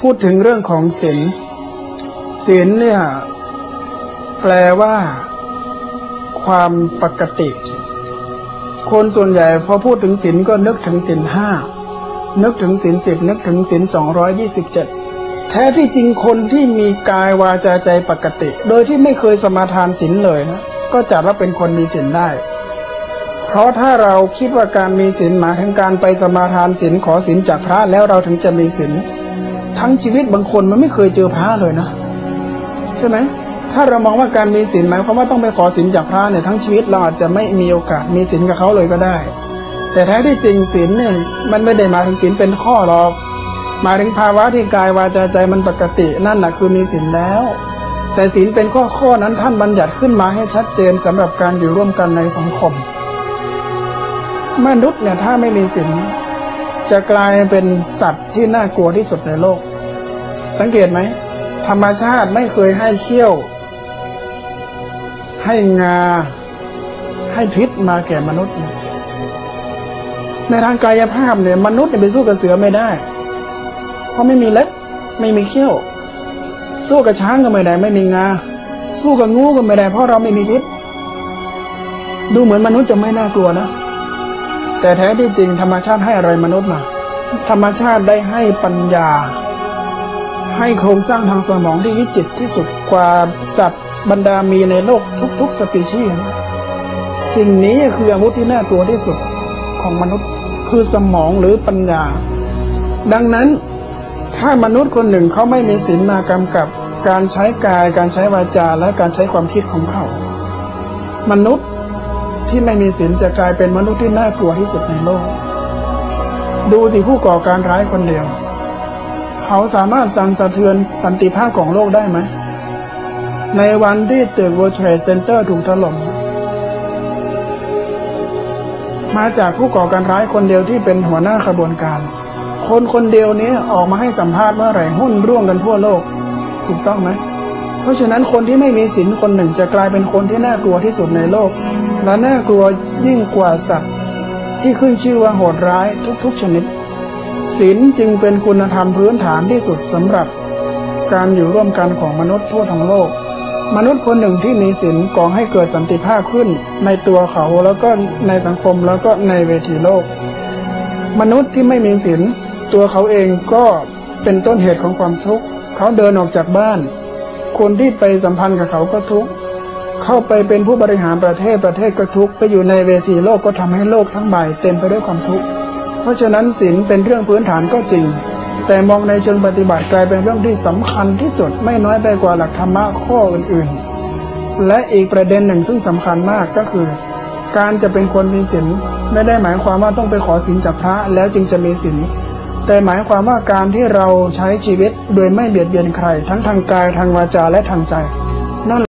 พูดถึงเรื่องของศีลศีลเนี่ย แปลว่า ความปกติ คนส่วนใหญ่ พอพูดถึงศีลก็นึกถึงศีลห้านึกถึงศีลสิบนึกถึงศีลสองร้อยยี่สิบเจ็ดแท้ที่จริงคนที่มีกายวาจาใจปกติ โดยที่ไม่เคยสมาทานศีลเลยนะก็จัดว่าเป็นคนมีศีลได้ เพราะถ้าเราคิดว่าการมีศีลหมายถึงการไปสมาทานศีลขอศีลจากพระแล้วเราถึงจะมีศีล ทั้งชีวิตบางคนมันไม่เคยเจอพระเลยนะ ใช่ไหมถ้าเรามองว่าการมีศีลหมายความว่าต้องไปขอศีลจากพระเนี่ยทั้งชีวิตเราอาจจะไม่มีโอกาสมีศีลกับเขาเลยก็ได้ แต่แท้ที่จริงศีลเนี่ยมันไม่ได้มาถึงศีลเป็นข้อหรอกมาถึงภาวะที่กายวาจาใจมันปกตินั่นแหะคือมีศีลแล้ว แต่ศีลเป็นข้อข้อนั้นท่านบัญญัติขึ้นมาให้ชัดเจนสำหรับการอยู่ร่วมกันในสังคม มนุษย์เนี่ยถ้าไม่มีศีล จะกลายเป็นสัตว์ที่น่ากลัวที่สุดในโลก สังเกตไหม ธรรมชาติไม่เคยให้เขี้ยว ให้งา ให้พิษมาแก่มนุษย์ ในทางกายภาพเนี่ย มนุษย์ไปสู้กับเสือไม่ได้ เพราะไม่มีเล็บไม่มีเขี้ยว สู้กับช้างก็ไม่ได้ ไม่มีงา สู้กับงูก็ไม่ได้ เพราะเราไม่มีพิษ ดูเหมือนมนุษย์จะไม่น่ากลัวนะ แต่แท้ที่จริงธรรมชาติให้อะไรมนุษย์มาธรรมชาติได้ให้ปัญญา ให้โครงสร้างทางสมองที่วิจิตรที่สุดกว่าสัตว์บรรดามีในโลกทุกๆสปีชีส์สิ่งนี้คืออาวุธที่น่ากลัวที่สุดของมนุษย์คือสมองหรือปัญญา ดังนั้นถ้ามนุษย์คนหนึ่งเขาไม่มีศีลมากำกับการใช้กาย การใช้วาจาและการใช้ความคิดของเขา มนุษย์ ที่ไม่มีศีลจะกลายเป็นมนุษย์ที่น่ากลัวที่สุดในโลก ดูที่ผู้ก่อการร้ายคนเดียว เขาสามารถสั่นสะเทือนสันติภาพของโลกได้ไหม ในวันที่ตึก World Trade Center ถูกถล่มมาจากผู้ก่อการร้ายคนเดียวที่เป็นหัวหน้าขบวนการ คนคนเดียวนี้ออกมาให้สัมภาษณ์เมื่อไหร่หุ้นร่วงกันทั่วโลก ถูกต้องไหม เพราะฉะนั้นคนที่ไม่มีศีลคนหนึ่งจะกลายเป็นคนที่น่ากลัวที่สุดในโลก และน่ากลัวยิ่งกว่าสัตว์ที่ขึ้นชื่อว่าโหดร้ายทุกๆชนิดศีลจึงเป็นคุณธรรมพื้นฐานที่สุดสำหรับ การอยู่ร่วมกันของมนุษย์ทั่วทั้งโลก มนุษย์คนหนึ่งที่มีศีลก่อให้เกิดสันติภาพขึ้นในตัวเขาแล้วก็ในสังคมแล้วก็ในเวทีโลก มนุษย์ที่ไม่มีศีลตัวเขาเองก็เป็นต้นเหตุของความทุกข์ เขาเดินออกจากบ้าน คนที่ไปสัมพันธ์กับเขาก็ทุกข์ เข้าไปเป็นผู้บริหารประเทศประเทศก็ทุกข์ไปอยู่ในเวทีโลกก็ทำให้โลกทั้งใบเต็มไปด้วยความทุกข์เพราะฉะนั้นศีลเป็นเรื่องพื้นฐานก็จริง แต่มองในเชิงปฏิบัติกลายเป็นเรื่องที่สำคัญที่สุดไม่น้อยไปกว่าหลักธรรมะข้ออื่นๆ และอีกประเด็นหนึ่งซึ่งสำคัญมากก็คือ การจะเป็นคนมีศีลไม่ได้หมายความว่าต้องไปขอศีลจากพระแล้วจึงจะมีศีลแต่หมายความว่าการที่เราใช้ชีวิตโดยไม่เบียดเบียนใคร ทั้งทางกายทางวาจาและทางใจ